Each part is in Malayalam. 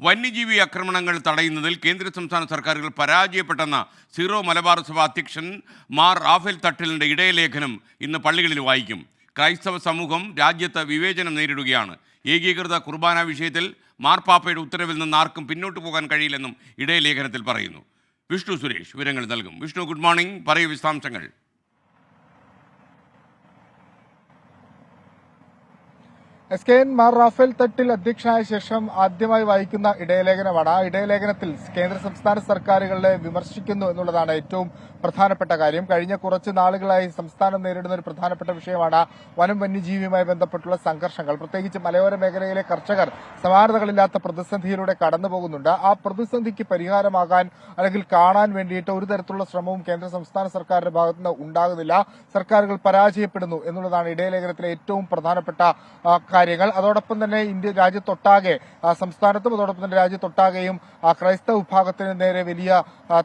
വന്യജീവി ആക്രമണങ്ങൾ തടയുന്നതിൽ കേന്ദ്ര സംസ്ഥാന സർക്കാരുകൾ പരാജയപ്പെട്ടെന്ന സീറോ മലബാർ സഭ അധ്യക്ഷൻ മാർ റാഫേൽ തട്ടിലിന്റെ ഇടയലേഖനം ഇന്ന് പള്ളികളിൽ വായിക്കും. ക്രൈസ്തവ സമൂഹം രാജ്യത്ത് വിവേചനം നേരിടുകയാണ്. ഏകീകൃത കുർബാന വിഷയത്തിൽ മാർപ്പാപ്പയുടെ ഉത്തരവിൽ നിന്ന് ആർക്കും പിന്നോട്ട് പോകാൻ കഴിയില്ലെന്നും ഇടയലേഖനത്തിൽ പറയുന്നു. വിഷ്ണു സുരേഷ് വിവരങ്ങൾ നൽകും. Vishnu good morning. പറയൂ വിശദാംശങ്ങൾ. S K N Mar Raphael Thattil അധ്യക്ഷനായ ശേഷം ആദ്യമായി വായിക്കുന്ന ഇടയലേഖനമാണ്. ആ ഇടയലേഖനത്തിൽ കേന്ദ്ര സംസ്ഥാന സർക്കാരുകളെ വിമർശിക്കുന്നു എന്നുള്ളതാണ് ഏറ്റവും പ്രധാനപ്പെട്ട കാര്യം. കഴിഞ്ഞ കുറച്ച് നാളുകളായി സംസ്ഥാനം നേരിടുന്ന ഒരു പ്രധാനപ്പെട്ട വിഷയമാണ് വനം വന്യജീവിയുമായി ബന്ധപ്പെട്ടുള്ള സംഘർഷങ്ങൾ. പ്രത്യേകിച്ച് മലയോര മേഖലയിലെ കർഷകർ സമാനതകളില്ലാത്ത പ്രതിസന്ധിയിലൂടെ കടന്നുപോകുന്നുണ്ട്. ആ പ്രതിസന്ധിക്ക് പരിഹാരമാകാൻ അല്ലെങ്കിൽ കാണാൻ വേണ്ടിയിട്ട് ഒരു തരത്തിലുള്ള ശ്രമവും കേന്ദ്ര സംസ്ഥാന സർക്കാരിന്റെ ഭാഗത്തുനിന്ന് ഉണ്ടാകുന്നില്ല. സർക്കാരുകൾ പരാജയപ്പെടുന്നു എന്നുള്ളതാണ് ഇടയലേഖനത്തിലെ ഏറ്റവും പ്രധാനപ്പെട്ട കാര്യങ്ങൾ. അതോടൊപ്പം തന്നെ ഇന്ത്യ രാജ്യത്തൊട്ടാകെ സംസ്ഥാനത്തും അതോടൊപ്പം തന്നെ രാജ്യത്തൊട്ടാകെയും ക്രൈസ്തവ വിഭാഗത്തിന് നേരെ വലിയ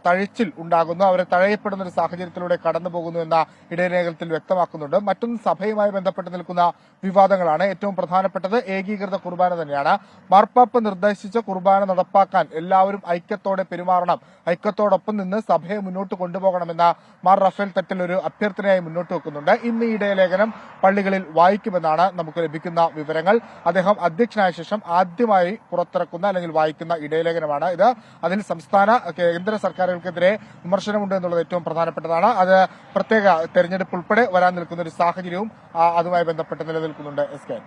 തഴച്ചിൽ ഉണ്ടാകുന്നു. അവരെ തഴയപ്പെടുന്ന ഒരു സാഹചര്യത്തിലൂടെ കടന്നു പോകുന്നു എന്ന ഇടയലേഖനത്തിൽ വ്യക്തമാക്കുന്നുണ്ട്. മറ്റൊന്ന് സഭയുമായി ബന്ധപ്പെട്ട് നിൽക്കുന്ന വിവാദങ്ങളാണ് ഏറ്റവും പ്രധാനപ്പെട്ടത്. ഏകീകൃത കുർബാന തന്നെയാണ്. മാർപ്പാപ്പ നിർദ്ദേശിച്ച കുർബാന നടപ്പാക്കാൻ എല്ലാവരും ഐക്യത്തോടെ പെരുമാറണം. ഐക്യത്തോടൊപ്പം നിന്ന് സഭയെ മുന്നോട്ട് കൊണ്ടുപോകണമെന്ന മാർ റഫേൽ തട്ടിൽ ഒരു അഭ്യർത്ഥനയായി മുന്നോട്ട് വെക്കുന്നുണ്ട്. ഇന്ന് ഈ ഇടയലേഖനം പള്ളികളിൽ വായിക്കുമെന്നാണ് നമുക്ക് ലഭിക്കുന്ന വിവരങ്ങൾ. അദ്ദേഹം അധ്യക്ഷനായ ശേഷം ആദ്യമായി പുറത്തിറക്കുന്ന അല്ലെങ്കിൽ വായിക്കുന്ന ഇടയലേഖനമാണ് ഇത്. അതിൽ സംസ്ഥാന കേന്ദ്ര സർക്കാരുകൾക്കെതിരെ വിമർശനമുണ്ട് എന്നുള്ളത് ഏറ്റവും പ്രധാനപ്പെട്ടതാണ്. അത് പ്രത്യേക തെരഞ്ഞെടുപ്പ് ഉൾപ്പെടെ വരാൻ നിൽക്കുന്ന ഒരു സാഹചര്യവും അതുമായി ബന്ധപ്പെട്ട് നിലനിൽക്കുന്നുണ്ട്. S K.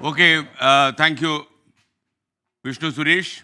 Okay thank you Vishnu Suresh